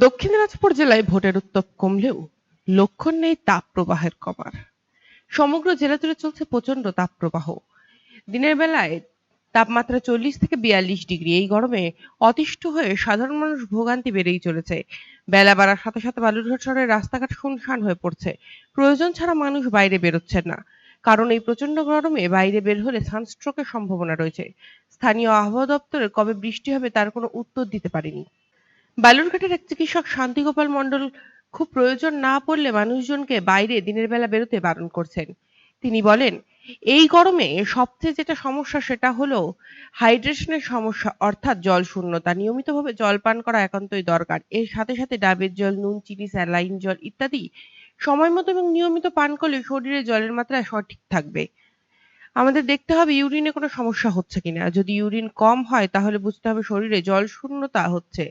দক্ষিণ দিনাজপুর জেলায় ভোটের উত্তাপ কমলেও লক্ষণ নেই তাপপ্রবাহের কমার। সমগ্র জেলা জুড়ে চলছে প্রচণ্ড তাপ প্রবাহ দিনের বেলায় তাপমাত্রা চল্লিশ থেকে বিয়াল্লিশ ডিগ্রি। এই গরমে অতিষ্ঠ হয়ে সাধারণ মানুষ ভোগান্তি বেড়েই চলেছে। বেলা বাড়ার সাথে সাথে বালুরঘাট শহরের রাস্তাঘাট শুনশান হয়ে পড়ছে। প্রয়োজন ছাড়া মানুষ বাইরে বেরোচ্ছেন না। কারণ এই প্রচণ্ড গরমে বাইরে বের হলে সানস্ট্রোকের সম্ভাবনা রয়েছে। স্থানীয় আবহাওয়া দপ্তরের কবে বৃষ্টি হবে তার কোনো উত্তর দিতে পারেনি। বালুরঘাটের এক চিকিৎসক শান্তিগোপাল মণ্ডল খুব প্রয়োজন না পড়লে মানুষজনকে বাইরে দিনের বেলা বেরোতে বারণ করছেন। তিনি বলেন, এই গরমে সবচেয়ে যেটা সমস্যা সেটা হলো হাইড্রেশনের সমস্যা, অর্থাৎ জল শূন্যতা। নিয়মিতভাবে জল পান করা একান্তই দরকার। এর সাথে সাথে ডাবের জল, নুন, চিনি, স্যালাইন জল ইত্যাদি সময় মতো এবং নিয়মিত পান করলে শরীরে জলের মাত্রা সঠিক থাকবে। আমাদের দেখতে হবে ইউরিনে কোনো সমস্যা হচ্ছে কিনা। যদি ইউরিন কম হয় তাহলে বুঝতে হবে শরীরে জল শূন্যতা হচ্ছে।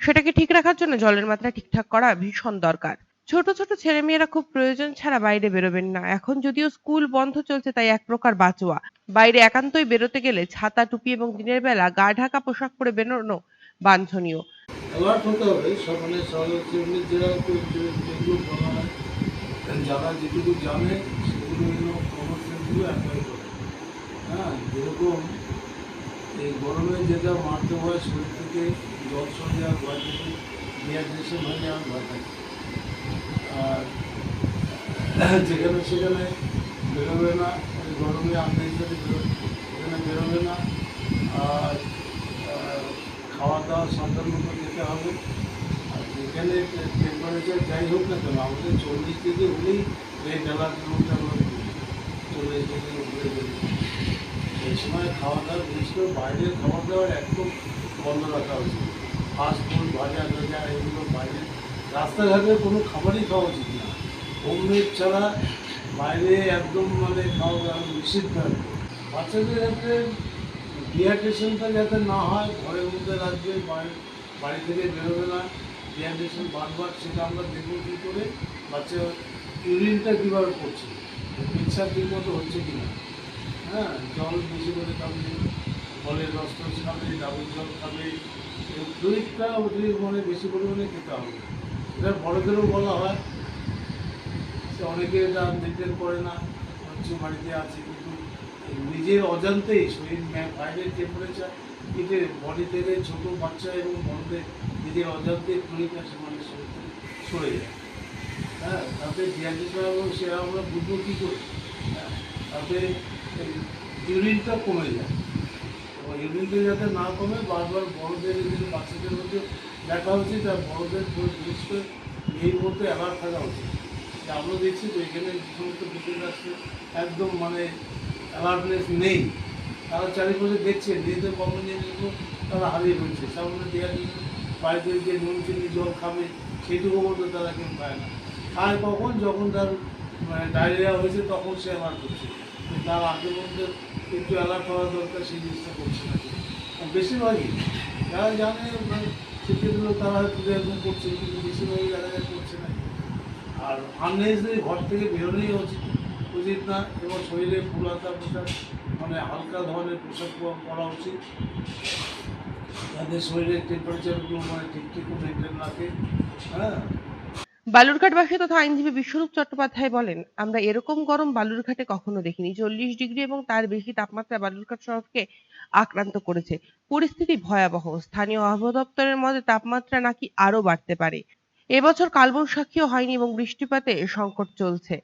সেটাকে ঠিক রাখার জন্য জলের মাত্রা ঠিকঠাক করা ভীষণ দরকার। ছোট ছোট ছেলেমেয়েরা খুব প্রয়োজন ছাড়া বাইরে বেরোবেন না। এখন যদিও স্কুল বন্ধ চলছে, তাই এক প্রকার বাঁচোয়া। বাইরে একান্তই বেরোতে গেলে ছাতা, টুপি এবং দিনের বেলা গা ঢাকা পোশাক পরে বেরোনো বাঞ্ছনীয়। অ্যালার্ট হতে হবে সরকারি যেরকম যেগুলো যারা যেটুকু জানে, সেগুলো অ্যাপ্লাই করে হ্যাঁ যেরকম এই গরমে যেটা মারতে হয় শরীর থেকে জল সরে যাওয়ার ভয় থাকে ডিহাইড্রেশন হয়ে যাওয়ার ভয় থাকে। আর যেখানে সেখানে বেরোবে না গরমে আন্দাজ সাথে সেখানে বেরোবে না। আর খাওয়া দাওয়া সান্তান মতো খেতে হবে। আর যেখানে টেম্পারেচার যাই হোক না কেন, আমাদের চল্লিশ ডিগ্রি হলেই রেড আমরা চল্লিশ ডিগ্রি উপরে বেরিয়ে এই সময় খাওয়া দাওয়া বিশেষ করে বাইরের খাবার দাবার একদম বন্ধ রাখা উচিত। ফাস্ট ফুড ভাজা টাজা এগুলো বাইরে। রাস্তাঘাটে কোনো খাবারই খাওয়া উচিত না। হোমমেড ছাড়া বাইরে একদম মানে খাওয়া নিষিদ্ধ বাচ্চাদের যাতে ডিহাইড্রেশনটা যাতে না হয়, ঘরের মধ্যে রাখবে বাড়ি থেকে বেরোবে না। ডিহাইড্রেশন বারবার, সেটা আমরা দেখব কী করে? বাচ্চা ইউরিনটা কীভাবে করছে। ইচ্ছা ঠিক মতো হচ্ছে কি না হ্যাঁ জল বেশি করে খাবে ফলের রস খাবে ডাবের জল খাবে। ফ্লুইডটা অতিরিক্ত মানে বেশি পরিমাণে খেতে হবে। এটা বড়দেরও বলা হয়। সে অনেকে এটা মেনটেন করে না হচ্ছে বাড়িতে আছে কিন্তু নিজের অজান্তেই শরীর বাইরের টেম্পারেচার এতে বডি থেকে ছোটো বাচ্চা এবং বড়দের নিজের অজান্তে ফ্লুইড আছে মানে সরে যায়। হ্যাঁ তাতে ডিহাইড্রেশন এবং সেটা আমরা বুঝব কী করে? হ্যাঁ, তাতে ইউরিনটা কমে যায়। ইউরিনটা যাতে না কমে, বারবার বড়দের এদের বাচ্চাদের মধ্যে দেখা উচিত আর বড়দের বিশেষ করে এই মুহূর্তে অ্যালার্ট থাকা উচিত। যে আমরা দেখছি তো এখানে যে সমস্ত বিদ্যুৎ আসছে একদম মানে অ্যালার্টনেস নেই। তারা চারিপাশে দেখছে, নিজেদের কমন জিনিসগুলো তারা হারিয়ে ফেলছে। সামনে ডিহাইড্রেশন বাড়িতে যে নুন চিনি জল খাবে সেটুকু মতো তারা কেউ পায় না। খায় কখন যখন তার মানে ডায়রিয়া হয়েছে, তখন সে অ্যালার্ট কিন্তু তার আগে মধ্যে একটু অ্যালার্ট হওয়া দরকার, সেই জিনিসটা করছে না। বেশিরভাগই, যারা জানে মানে সেক্ষেত্রে তারা হয়তো এরকম করছে, কিন্তু বেশিরভাগই যায় করছে না। আর আননেসেসারি ঘর থেকে বেরোনোই উচিত। উচিত না, এবং শরীরে ফুলাতা পোশাক মানে হালকা ধরনের পোশাক পরা- উচিত। তাদের শরীরের টেম্পারেচারগুলো মানে ঠিক ঠিক মেনটেন রাখে। হ্যাঁ? বালুরঘাটবাসী তথা আইনজীবী বিশ্বরূপ চট্টোপাধ্যায় বলেন, আমরা এরকম গরম বালুরঘাটে কখনো দেখিনি। চল্লিশ ডিগ্রি এবং তার বেশি তাপমাত্রা বালুরঘাট শহরকে আক্রান্ত করেছে। পরিস্থিতি ভয়াবহ। স্থানীয় আবহাওয়া দপ্তরের মতে তাপমাত্রা নাকি আরও বাড়তে পারে। এবছর কালবৈশাখীও হয়নি এবং বৃষ্টিপাতে সংকট চলছে।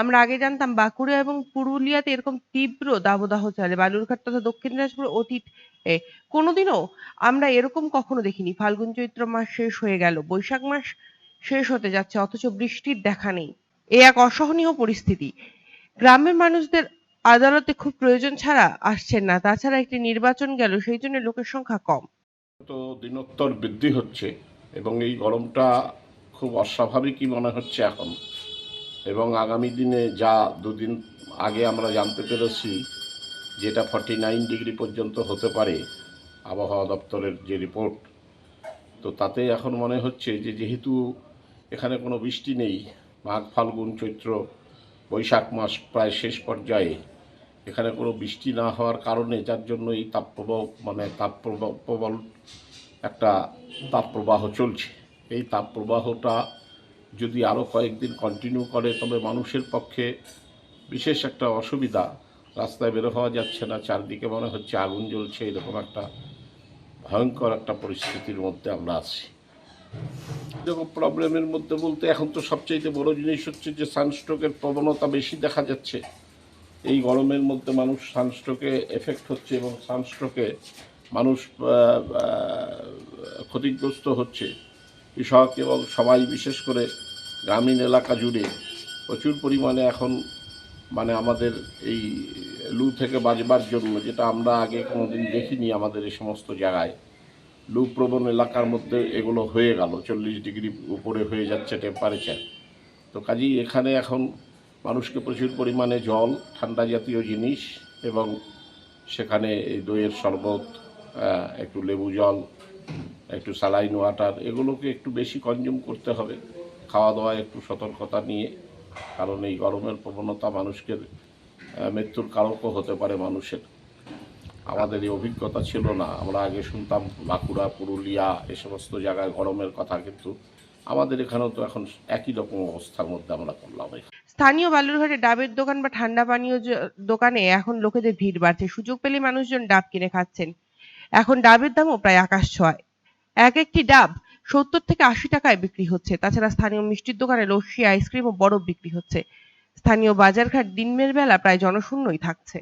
আমরা আগে জানতাম বাঁকুড়া এবং পুরুলিয়াতে এরকম তীব্র দাবদাহ চলে। বালুরঘাট তথা দক্ষিণ দিনাজপুর অতীত কোনোদিনও আমরা এরকম কখনো দেখিনি। ফাল্গুন চৈত্র মাস শেষ হয়ে গেল। বৈশাখ মাস শেষ হতে যাচ্ছে, অথচ বৃষ্টির দেখা নেই। এ এক অসহনীয় পরিস্থিতি। গ্রামের মানুষদের আদালতে খুব প্রয়োজন ছাড়া আসছেন না, তাছাড়া একটি নির্বাচন গেল, সেই জন্য লোকের সংখ্যা কম। তো দিনোত্তর বৃদ্ধি হচ্ছে, এবং এই গরমটা খুব অস্বাভাবিকই মনে হচ্ছে এখন। এবং আগামী দিনে যা দুদিন আগে আমরা জানতে পেরেছি, যেটা ফর্টি নাইন ডিগ্রি পর্যন্ত হতে পারে আবহাওয়া দপ্তরের যে রিপোর্ট, তো তাতে এখন মনে হচ্ছে যে যেহেতু এখানে কোনো বৃষ্টি নেই। মাঘ, ফাল্গুন, চৈত্র, বৈশাখ মাস প্রায় শেষ পর্যায়ে এখানে কোনো বৃষ্টি না হওয়ার কারণে যার জন্য এই তাপপ্রবাহ মানে তাপপ্রবাহ প্রবল একটা তাপপ্রবাহ চলছে। এই তাপপ্রবাহটা যদি আরও কয়েকদিন কন্টিনিউ করে, তবে মানুষের পক্ষে বিশেষ একটা অসুবিধা। রাস্তায় বের হওয়া যাচ্ছে না, চারদিকে মনে হচ্ছে আগুন জ্বলছে, এরকম একটা ভয়ঙ্কর একটা পরিস্থিতির মধ্যে আমরা আছি। এরকম প্রবলেমের মধ্যে বলতে এখন তো সবচেয়ে বড় জিনিস হচ্ছে যে সানস্ট্রোকের প্রবণতা বেশি দেখা যাচ্ছে। এই গরমের মধ্যে মানুষ সানস্ট্রোকে এফেক্ট হচ্ছে এবং সানস্ট্রোকে মানুষ ক্ষতিগ্রস্ত হচ্ছে। কৃষক এবং সবাই বিশেষ করে গ্রামীণ এলাকা জুড়ে প্রচুর পরিমাণে এখন মানে আমাদের এই লু থেকে বাঁচবার জন্য, যেটা আমরা আগে কোনোদিন দেখিনি আমাদের এই সমস্ত জায়গায়। লু প্রবণ এলাকার মধ্যে এগুলো হয়ে গেল। চল্লিশ ডিগ্রি উপরে হয়ে যাচ্ছে টেম্পারেচার তো কাজেই এখানে এখন মানুষকে প্রচুর পরিমাণে জল, ঠান্ডা জাতীয় জিনিস এবং সেখানে এই দইয়ের শরবত একটু লেবু জল, একটু স্যালাইন ওয়াটার এগুলোকে একটু বেশি কনজিউম করতে হবে। খাওয়া দাওয়া একটু সতর্কতা নিয়ে, কারণ এই গরমের প্রবণতা মানুষকে মৃত্যুর কারকও হতে পারে মানুষের। আমাদের এই অভিজ্ঞতা ছিল না। আমরা আগে শুনতাম বাঁকুড়া, পুরুলিয়া, এ সমস্ত জায়গায় গরমের কথা, কিন্তু আমাদের এখানেও তো এখন একই রকম অবস্থার মধ্যে আমরা পড়লাম। স্থানীয় বালুরঘাটে ডাবের দোকান বা ঠান্ডা পানীয় দোকানে এখন লোকেদের ভিড় বাড়ছে। সুযোগ পেলে মানুষজন ডাব কিনে খাচ্ছেন। এখন ডাবের দামও প্রায় আকাশ ছোঁয় এক একটি ডাব সত্তর থেকে আশি টাকায় বিক্রি হচ্ছে। তাছাড়া স্থানীয় মিষ্টির দোকানে লস্যি, আইসক্রিম ও বরফ বিক্রি হচ্ছে। স্থানীয় বাজারঘাট দিনের বেলা প্রায় জনশূন্যই থাকছে।